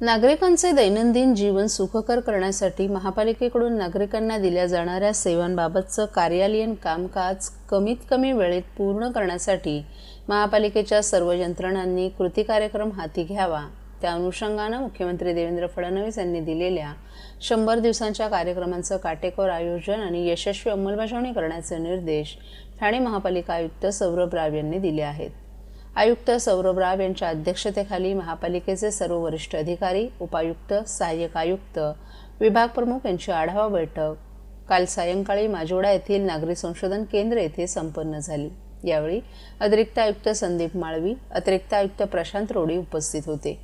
नागरिकांचे दैनंदिन जीवन सुखकर करण्यासाठी महापालिकेकडून नागरिकांना दिल्या जाणाऱ्या सेवांबाबतचं कार्यालयीन कामकाज कमीत कमी वेळेत पूर्ण करण्यासाठी महापालिकेच्या सर्व यंत्रणांनी कृती कार्यक्रम हाती घ्यावा. त्या अनुषंगानं मुख्यमंत्री देवेंद्र फडणवीस यांनी दिलेल्या शंभर दिवसांच्या कार्यक्रमांचं काटेकोर आयोजन आणि यशस्वी अंमलबजावणी करण्याचे निर्देश ठाणे महापालिका आयुक्त सौरभ राव यांनी दिले आहेत. आयुक्त सौरभ राव यांच्या अध्यक्षतेखाली महापालिकेचे सर्व वरिष्ठ अधिकारी उपायुक्त सहाय्यक आयुक्त विभाग प्रमुख यांची आढावा बैठक. काल सायंकाळी माजोडा येथील नागरी संशोधन केंद्र येथे संपन्न झाली. यावेळी अतिरिक्त आयुक्त संदीप माळवी अतिरिक्त आयुक्त प्रशांत रोडी उपस्थित होते.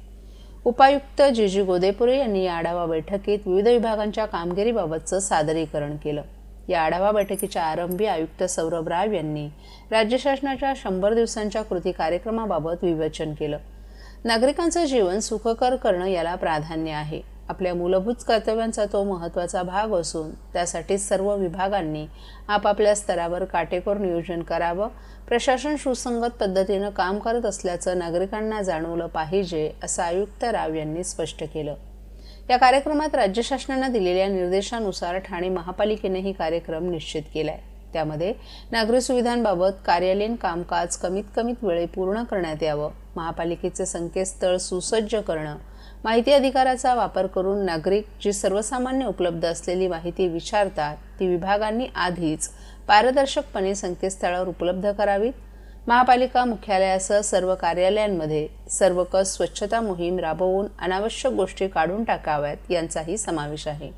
उपायुक्त जी जी गोदेपुरे यांनी या आढावा बैठकीत विविध विभागांच्या कामगिरीबाबतचं सादरीकरण केलं. या आढावा बैठकीच्या आरंभी आयुक्त सौरभ राव यांनी राज्य शासनाच्या शंभर दिवसांच्या कृती कार्यक्रमाबाबत विवेचन केलं. नागरिकांचं जीवन सुखकर करणं याला प्राधान्य आहे. आपल्या मूलभूत कर्तव्यांचा तो महत्त्वाचा भाग असून त्यासाठी सर्व विभागांनी आपापल्या स्तरावर काटेकोर नियोजन करावं प्रशासन सुसंगत पद्धतीनं काम करत असल्याचं नागरिकांना जाणवलं पाहिजे असं आयुक्त राव यांनी स्पष्ट केलं. या कार्यक्रमात राज्य शासनानं दिलेल्या निर्देशानुसार ठाणे महापालिकेनेही कार्यक्रम निश्चित केलाय. त्यामध्ये नागरी सुविधांबाबत कार्यालयीन कामकाज कमीत कमीत वेळे पूर्ण करण्यात यावं महापालिकेचे संकेतस्थळ सुसज्ज करणं माहिती अधिकाराचा वापर करून नागरिक जी सर्वसामान्य उपलब्ध असलेली माहिती विचारतात ती विभागांनी आधीच पारदर्शकपणे संकेतस्थळावर उपलब्ध करावीत. महापालिका मुख्यालयासह सर्व कार्यालयांमध्ये सर्व कस स्वच्छता मोहीम राबवून अनावश्यक गोष्टी काढून टाकाव्यात यांचाही समावेश आहे.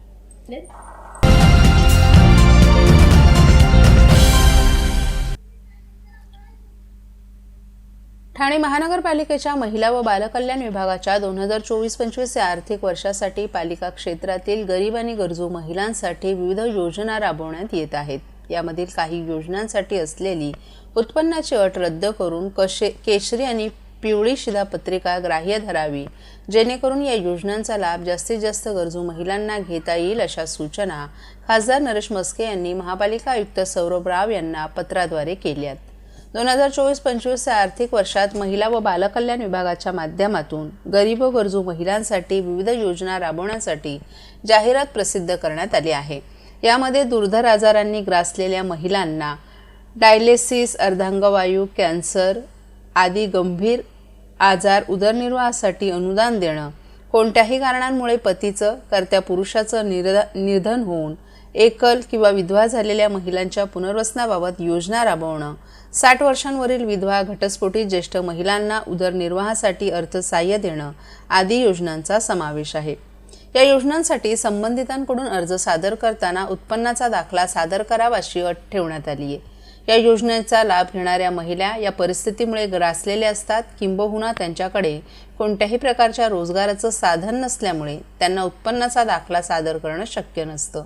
ठाणे महानगरपालिकेच्या महिला व बालकल्याण विभागाच्या दोन हजार चोवीस पंचवीस या आर्थिक वर्षासाठी पालिका क्षेत्रातील गरीब आणि गरजू महिलांसाठी विविध योजना राबवण्यात येत आहेत. यामधील काही योजनांसाठी असलेली उत्पन्नाची अट रद्द करून कशे केशरी आणि पिवळी शिधापत्रिका ग्राह्य धरावी जेणेकरून या योजनांचा लाभ जास्तीत जास्त गरजू महिलांना घेता येईल अशा सूचना खासदार नरेश मस्के यांनी महापालिका आयुक्त सौरभ राव यांना पत्राद्वारे केल्यात. दोन हजार चोवीस पंचवीस या आर्थिक वर्षात महिला व बालकल्याण विभागाच्या माध्यमातून गरीब व गरजू महिलांसाठी विविध योजना राबवण्यासाठी जाहिरात प्रसिद्ध करण्यात आली आहे. यामध्ये दुर्धर आजारांनी ग्रासलेल्या महिलांना डायलेसिस अर्धांगवायू कॅन्सर आदी गंभीर आजार उदरनिर्वाहासाठी अनुदान देणं कोणत्याही कारणांमुळे पतीचं कर्त्या पुरुषाचं निर्ध निधन होऊन एकल किंवा विधवा झालेल्या महिलांच्या पुनर्वसनाबाबत योजना राबवणं. साठ वर्षांवरील विधवा घटस्फोटीत ज्येष्ठ महिलांना उदरनिर्वाहासाठी अर्थसहाय्य देणं आदी योजनांचा समावेश आहे. या योजनांसाठी संबंधितांकडून अर्ज सादर करताना उत्पन्नाचा दाखला सादर करावा अशी अट ठेवण्यात आली आहे या योजनेचा लाभ घेणाऱ्या महिला या परिस्थितीमुळे ग्रासलेल्या असतात. किंबहुना त्यांच्याकडे कोणत्याही प्रकारच्या रोजगाराचं साधन नसल्यामुळे त्यांना उत्पन्नाचा दाखला सादर करणं शक्य नसतं.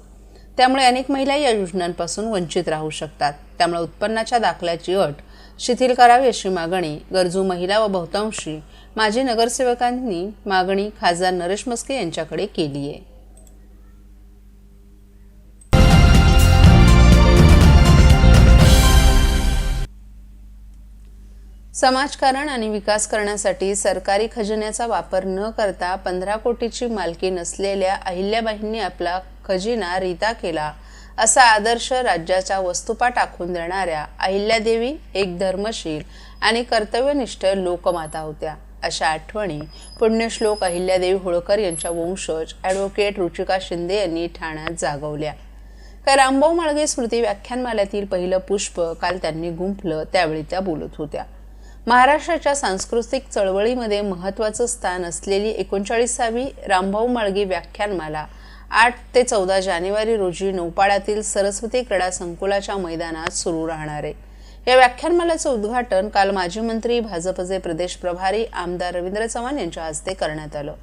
त्यामुळे अनेक महिला या योजनांपासून वंचित राहू शकतात. त्यामुळे उत्पन्नाच्या दाखल्याची अट शिथिल करावी अशी मागणी गरजू महिला व बहुतांशी माजी नगरसेवकांनी मागणी खासदार नरेश मस्के यांच्याकडे केली आहे. समाजकारण आणि विकास करण्यासाठी सरकारी खजिन्याचा वापर न करता पंधरा कोटीची मालकी नसलेल्या अहिल्याबाईंनी आपला खजिना रिता केला असा आदर्श राज्याच्या वस्तुपा टाकून देणाऱ्या अहिल्यादेवी एक धर्मशील आणि कर्तव्यनिष्ठ लोकमाता होत्या. अशा आठवणी पुण्यश्लोक अहिल्यादेवी होळकर यांच्या वंशज ॲडव्होकेट रुचिका शिंदे यांनी ठाण्यात जागवल्या. काय रामभाऊ माळगे स्मृती व्याख्यानमाल्यातील पहिलं पुष्प काल त्यांनी गुंफलं त्यावेळी त्या बोलत होत्या. महाराष्ट्राच्या सांस्कृतिक चळवळीमध्ये महत्त्वाचं स्थान असलेली एकोणचाळीसावी रामभाऊ माळगी व्याख्यानमाला आठ ते चौदा जानेवारी रोजी नौपाड्यातील सरस्वती क्रीडा संकुलाच्या मैदानात सुरू राहणार आहे. या व्याख्यानमालाचं उद्घाटन काल माजी मंत्री भाजपचे प्रदेश प्रभारी आमदार रवींद्र चव्हाण यांच्या हस्ते करण्यात आलं.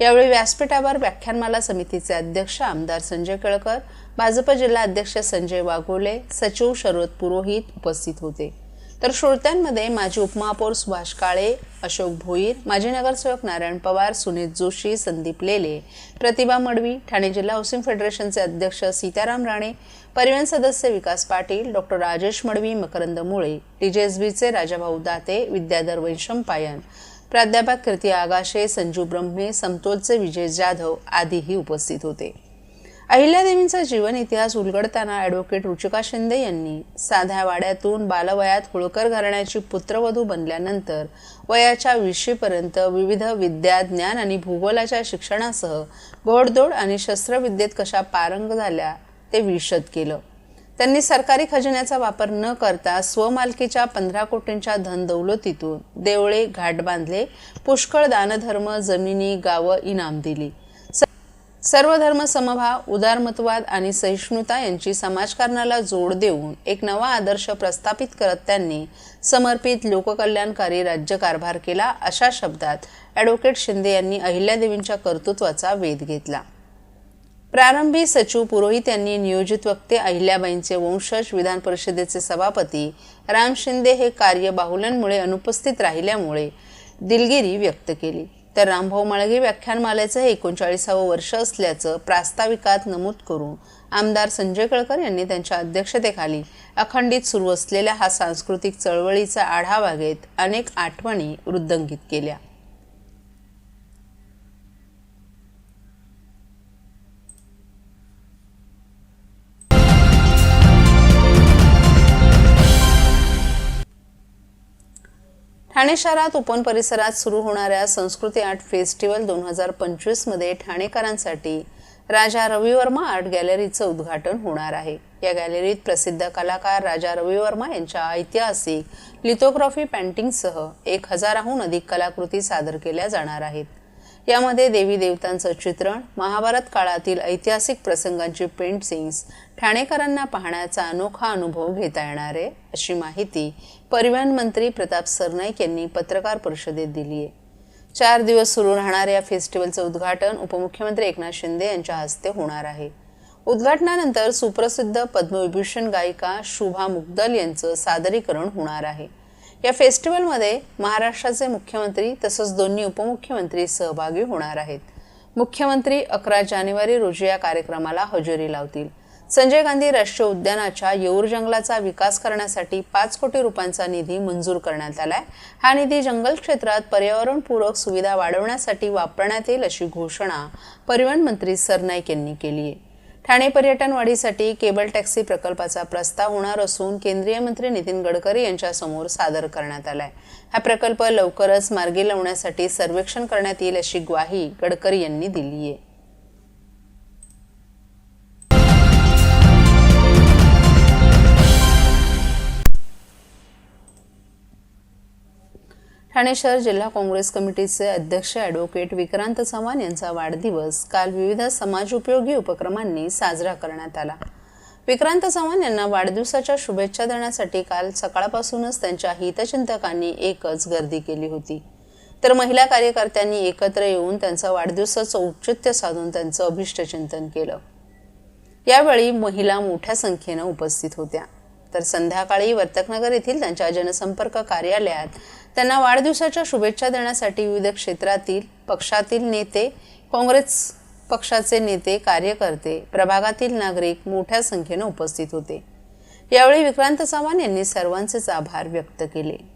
यावेळी व्यासपीठावर व्याख्यानमाला समितीचे अध्यक्ष आमदार संजय केळकर भाजप जिल्हा अध्यक्ष संजय वाघोले सचिव शरद पुरोहित उपस्थित होते. तर श्रोत्यांमध्ये माजी उपमहापौर सुभाष काळे अशोक भोईर माजी नगरसेवक नारायण पवार सुनीत जोशी संदीप लेले प्रतिभा मडवी ठाणे जिल्हा हाऊसिंग फेडरेशनचे अध्यक्ष सीताराम राणे परिवहन सदस्य विकास पाटील डॉक्टर राजेश मडवी मकरंद मुळे टीजेएसबीचे राजाभाऊ दाते विद्याधर वैशंपायन प्राध्यापक कीर्ती आगाशे संजू ब्रह्मे समतोलचे विजय जाधव आदीही उपस्थित होते. अहिल्यादेवींचा जीवन इतिहास उलगडताना ॲडव्होकेट रुचिका शिंदे यांनी साध्या वाड्यातून बालवयात होळकर घराण्याची पुत्रवधू बनल्यानंतर वयाच्या विशीपर्यंत विविध विद्या ज्ञान आणि भूगोलाच्या शिक्षणासह घोडदोड आणि शस्त्रविद्येत कशा पारंग झाल्या ते विशद केलं. त्यांनी सरकारी खजिन्याचा वापर न करता स्वमालकीच्या पंधरा कोटींच्या धन दौलतीतून देवळे घाट बांधले पुष्कळ दानधर्म जमिनी गावं इनाम दिली. सर्व धर्म समभाव उदारमतवाद आणि सहिष्णुता यांची समाजकारणाला जोड देऊन एक नवा आदर्श प्रस्थापित करत त्यांनी समर्पित लोककल्याणकारी राज्यकारभार केला अशा शब्दात ॲडव्होकेट शिंदे यांनी अहिल्यादेवींच्या कर्तृत्वाचा वेध घेतला. प्रारंभी सचिव पुरोहित यांनी नियोजित वक्ते अहिल्याबाईंचे वंशज विधान परिषदेचे सभापती राम शिंदे हे कार्य बाहुल्यांमुळे अनुपस्थित राहिल्यामुळे दिलगिरी व्यक्त केली. तर रामभाऊ माळगे व्याख्यानमालेचं हे एकोणचाळीसावं वर्ष असल्याचं प्रास्ताविकात नमूद करून आमदार संजय कळकर यांनी त्यांच्या अध्यक्षतेखाली अखंडित सुरू असलेल्या हा सांस्कृतिक चळवळीचा आढावा घेत अनेक आठवणी वृद्धंगित केल्या. ठाणे शहरात उपवन परिसरात सुरू होणाऱ्या संस्कृती आर्ट फेस्टिवल दोन हजार पंचवीसमध्ये ठाणेकरांसाठी राजा रविवर्मा आर्ट गॅलरीचं उद्घाटन होणार आहे. या गॅलरीत प्रसिद्ध कलाकार राजा रविवर्मा यांच्या ऐतिहासिक लिथोग्राफी पेंटिंगसह एक हजाराहून अधिक कलाकृती सादर केल्या जाणार आहेत. यामध्ये देवी देवतांचं चित्रण महाभारत काळातील ऐतिहासिक प्रसंगांची पेंटिंग्स ठाणेकरांना पाहण्याचा अनोखा अनुभव घेता येणार आहे अशी माहिती परिवहन मंत्री प्रताप सरनाईक यांनी पत्रकार परिषदेत दिली आहे. चार दिवस सुरू राहणाऱ्या या फेस्टिवलचं उद्घाटन उपमुख्यमंत्री एकनाथ शिंदे यांच्या हस्ते होणार आहे. उद्घाटनानंतर सुप्रसिद्ध पद्मविभूषण गायिका शुभा मुग्दल यांचं सादरीकरण होणार आहे. या फेस्टिवलमध्ये महाराष्ट्राचे मुख्यमंत्री तसंच दोन्ही उपमुख्यमंत्री सहभागी होणार आहेत. मुख्यमंत्री अकरा जानेवारी रोजी या कार्यक्रमाला हजेरी लावतील. संजय गांधी राष्ट्रीय उद्यानाच्या येऊर जंगलाचा विकास करण्यासाठी पाच कोटी रुपयांचा निधी मंजूर करण्यात आलाय. हा निधी जंगल क्षेत्रात पर्यावरणपूरक सुविधा वाढवण्यासाठी वापरण्यात येईल अशी घोषणा परिवहन मंत्री सरनाईक यांनी केली आहे ठाणे पर्यटन वाढीसाठी केबल टॅक्सी प्रकल्पाचा प्रस्ताव होणार असून केंद्रीय मंत्री नितीन गडकरी यांच्यासमोर सादर करण्यात आलाय. हा प्रकल्प लवकरच मार्गी लावण्यासाठी सर्वेक्षण करण्यात येईल अशी ग्वाही गडकरी यांनी दिली आहे ठाणे शहर जिल्हा काँग्रेस कमिटीचे अध्यक्ष ॲडव्होकेट विक्रांत चव्हाण यांचा वाढदिवस काल विविध समाजोपयोगी उपक्रमांनी साजरा करण्यात आला. विक्रांत चव्हाण यांना वाढदिवसाच्या शुभेच्छा देण्यासाठी काल सकाळपासूनच त्यांच्या हितचिंतकांनी एकच गर्दी केली होती. तर महिला कार्यकर्त्यांनी एकत्र येऊन त्यांचं वाढदिवसाचं औचित्य साधून त्यांचं अभिष्टचिंतन केलं. यावेळी महिला मोठ्या संख्येनं उपस्थित होत्या. तर संध्याकाळी वर्तकनगर येथील त्यांच्या जनसंपर्क कार्यालयात त्यांना वाढदिवसाच्या शुभेच्छा देण्यासाठी विविध क्षेत्रातील पक्षातील नेते काँग्रेस पक्षाचे नेते कार्यकर्ते प्रभागातील नागरिक मोठ्या संख्येनं उपस्थित होते. यावेळी विक्रांत चव्हाण यांनी सर्वांचेच आभार व्यक्त केले.